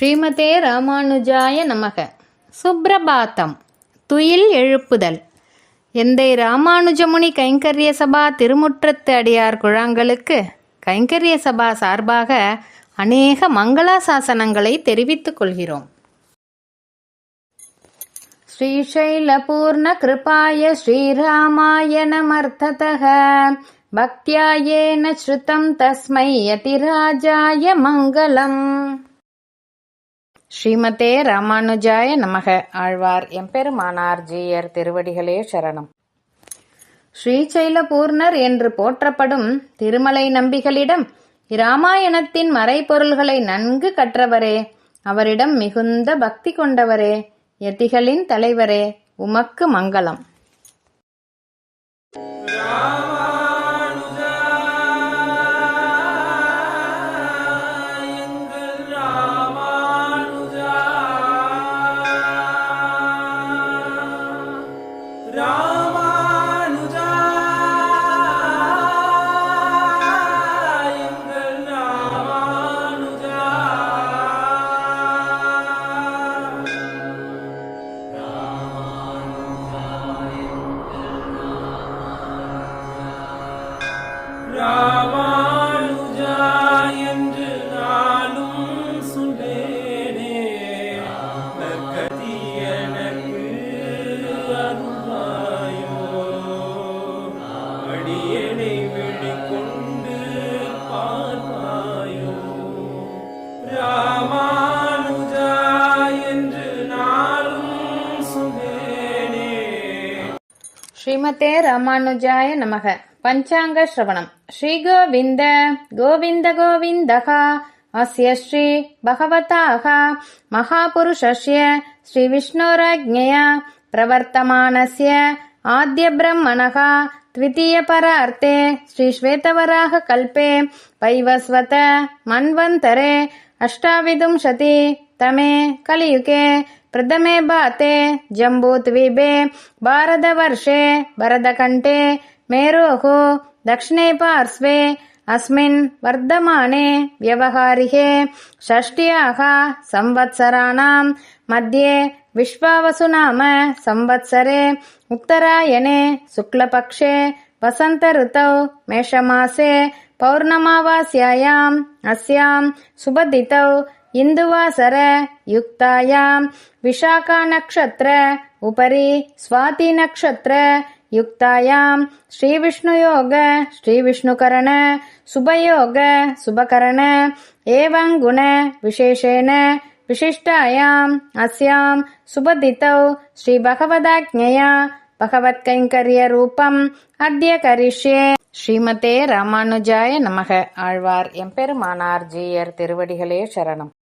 ஸ்ரீமதே ராமானுஜாய நமக. சுப்பிரபாத்தம் துயில் எழுப்புதல். எந்தை ராமானுஜமுனி கைங்கரிய சபா திருமுற்றத்து அடியார் குழாங்களுக்கு கைங்கரிய சபா சார்பாக அநேக மங்களாசாசனங்களை தெரிவித்துக் கொள்கிறோம். ஸ்ரீசைலபூர்ண கிருபாய ஸ்ரீராமாய நமர்த்ததக. பக்தியாயேன ஸ்ருதம் தஸ்மை யதிராஜாய மங்களம். ஸ்ரீமதே ராமானுஜாய நமக. ஆழ்வார் எம்பெருமானார் ஜீயர் திருவடிகளே சரணம். ஸ்ரீசைலபூர்ணர் என்று போற்றப்படும் திருமலை நம்பிகளிடம் இராமாயணத்தின் மறைபொருள்களை நன்கு கற்றவரே அவரிடம் மிகுந்த பக்தி கொண்டவரே யதிகளின் தலைவரே உமக்கு மங்களம். ஸ்ரீமதே ராமானுஜாய நமக பஞ்சாங்க ஸ்ரவணம் ஸ்ரீ கோவிந்த கோவிந்த கோவிந்தக அஸ்ய ஸ்ரீ பகவதாக மகாபுருஷஸ்ய ஸ்ரீ விஷ்ணோராஜ்ஞயா பிரவர்த்தமானஸ்ய ஆத்ய பிரம்மணः द्वितीयपरार्थे श्रीश्वेतवराहकल्पे वैवस्वत मन्वन्तरे अष्टाविंशति तमे कलियुगे प्रथमे बाते जम्बूद्वीपे भारतवर्षे भरतकण्ठे मेरोः दक्षिणे पार्श्वे अस्मिन् वर्धमाने व्यवहारिके षष्ट्याः संवत्सराणां मध्ये विश्वावसुनाम संवत्सरे उत्तरायणे शुक्लपक्षे वसन्तऋतौ मेषमासे पौर्णमावास्यायाम् अस्यां सुबदितौ इन्दुवासर युक्तायां विशाखानक्षत्र उपरि स्वातिनक्षत्र युक्तायां श्रीविष्णुयोग श्रीविष्णुकरण शुभयोग शुभकरण एवं गुण विशेषेण विशिष्टायाम् अस्यां सुबदितौ श्रीभगवदाज्ञया பகவத்கைங்கரியரூபம் அத்ய கரிஷ்யே ஸ்ரீமதே ராமானுஜாய நமக ஆழ்வார் எம்பெருமானார் ஜீயர் திருவடிகளே சரணம்